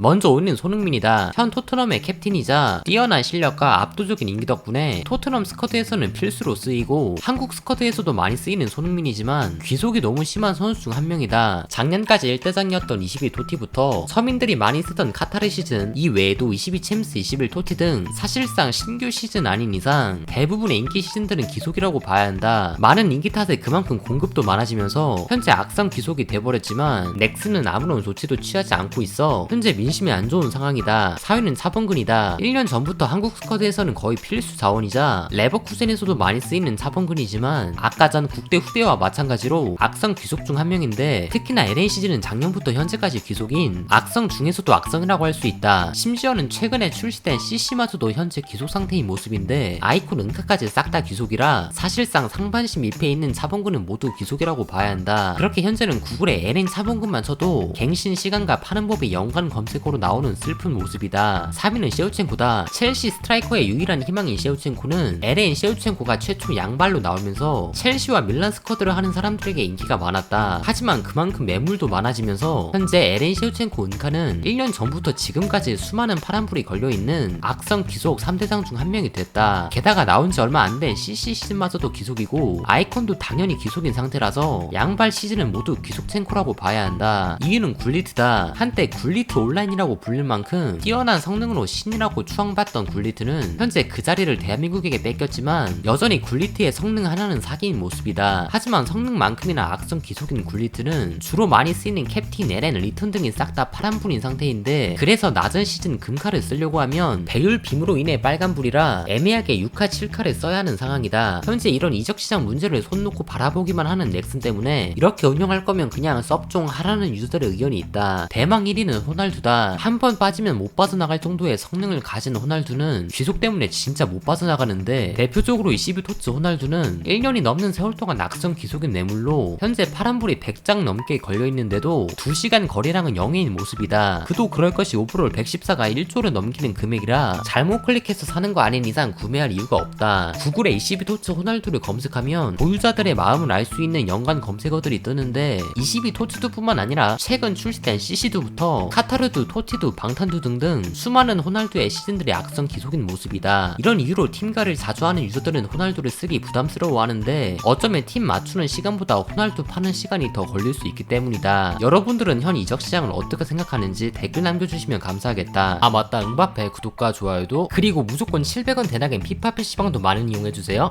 먼저 올린 손흥민이다. 현 토트넘의 캡틴이자 뛰어난 실력과 압도적인 인기 덕분에 토트넘 스쿼드에서는 필수로 쓰이고 한국 스쿼드에서도 많이 쓰이는 손흥민이지만 귀속이 너무 심한 선수 중 한 명이다. 작년까지 1대장이었던 22 토티부터 서민들이 많이 쓰던 카타르 시즌 이외에도 22 챔스 21 토티 등 사실상 신규 시즌 아닌 이상 대부분의 인기 시즌들은 기속이라고 봐야 한다. 많은 인기 탓에 그만큼 공급도 많아지면서 현재 악성 기속이 돼버렸지만 넥슨은 아무런 조치도 취하지 않고 있어 현재 민 심이 안 좋은 상황이다. 사위는 차범근이다. 1년 전부터 한국 스쿼드에서는 거의 필수 자원이자 레버쿠젠에서도 많이 쓰이는 차범근이지만 아까 전 국대 후대와 마찬가지로 악성 귀속 중 한 명인데 특히나 LACG는 작년부터 현재까지 귀속인 악성 중에서도 악성이라고 할 수 있다. 심지어는 최근에 출시된 CC마저도 현재 귀속 상태인 모습인데 아이콘 은카까지 싹 다 귀속이라 사실상 상반신 밑에 있는 차범근은 모두 귀속이라고 봐야 한다. 그렇게 현재는 구글에 LN 차범근만 쳐도 갱신 시간과 파는 법의 연관 검색 어로 나오는 슬픈 모습이다. 3위는 셰우첸코다. 첼시 스트라이커의 유일한 희망인 셰우첸코는 LN 셰우첸코가 최초 양발로 나오면서 첼시와 밀란 스쿼드를 하는 사람들에게 인기가 많았다. 하지만 그만큼 매물도 많아지면서 현재 LN 셰우첸코 은카는 1년 전부터 지금까지 수많은 파란불이 걸려있는 악성 기속 3대장 중한 명이 됐다. 게다가 나온 지 얼마 안 된 CC 시즌마저도 기속이고 아이콘도 당연히 기속인 상태라서 양발 시즌은 모두 기속 첸코라고 봐야 한다. 이유는 굴리트다. 한때 굴리트 온라인 이라고 불릴 만큼 뛰어난 성능으로 신이라고 추앙받던 굴리트는 현재 그 자리를 대한민국에게 뺏겼지만 여전히 굴리트의 성능 하나는 사기인 모습이다. 하지만 성능만큼이나 악성 기속인 굴리트는 주로 많이 쓰이는 캡틴, LN, 리턴 등이 싹 다 파란불인 상태인데 그래서 낮은 시즌 금카를 쓰려고 하면 배율 빔으로 인해 빨간불이라 애매하게 6카, 7카를 써야 하는 상황이다. 현재 이런 이적 시장 문제를 손 놓고 바라보기만 하는 넥슨 때문에 이렇게 운영할 거면 그냥 섭종 하라는 유저들의 의견이 있다. 대망 1위는 호날두다. 한 번 빠지면 못 빠져나갈 정도의 성능을 가진 호날두는 귀속 때문에 진짜 못 빠져나가는데 대표적으로 22토츠 호날두는 1년이 넘는 세월 동안 악성 귀속인 뇌물로 현재 파란불이 100장 넘게 걸려있는데도 2시간 거리량은 0인 모습이다. 그도 그럴 것이 오버롤 114가 1조를 넘기는 금액이라 잘못 클릭해서 사는 거 아닌 이상 구매할 이유가 없다. 구글에 22토츠 호날두를 검색하면 보유자들의 마음을 알 수 있는 연관 검색어들이 뜨는데 22토츠도 뿐만 아니라 최근 출시된 CC두부터 카타르두, 토티두, 방탄두 등등 수많은 호날두의 시즌들의 악성 기속인 모습이다. 이런 이유로 팀가를 자주 하는 유저들은 호날두를 쓰기 부담스러워하는데 어쩌면 팀 맞추는 시간보다 호날두 파는 시간이 더 걸릴 수 있기 때문이다. 여러분들은 현 이적 시장을 어떻게 생각하는지 댓글 남겨주시면 감사하겠다. 아 맞다 응바페 구독과 좋아요도 그리고 무조건 700원 대낙인 피파 PC방도 많은 이용해주세요.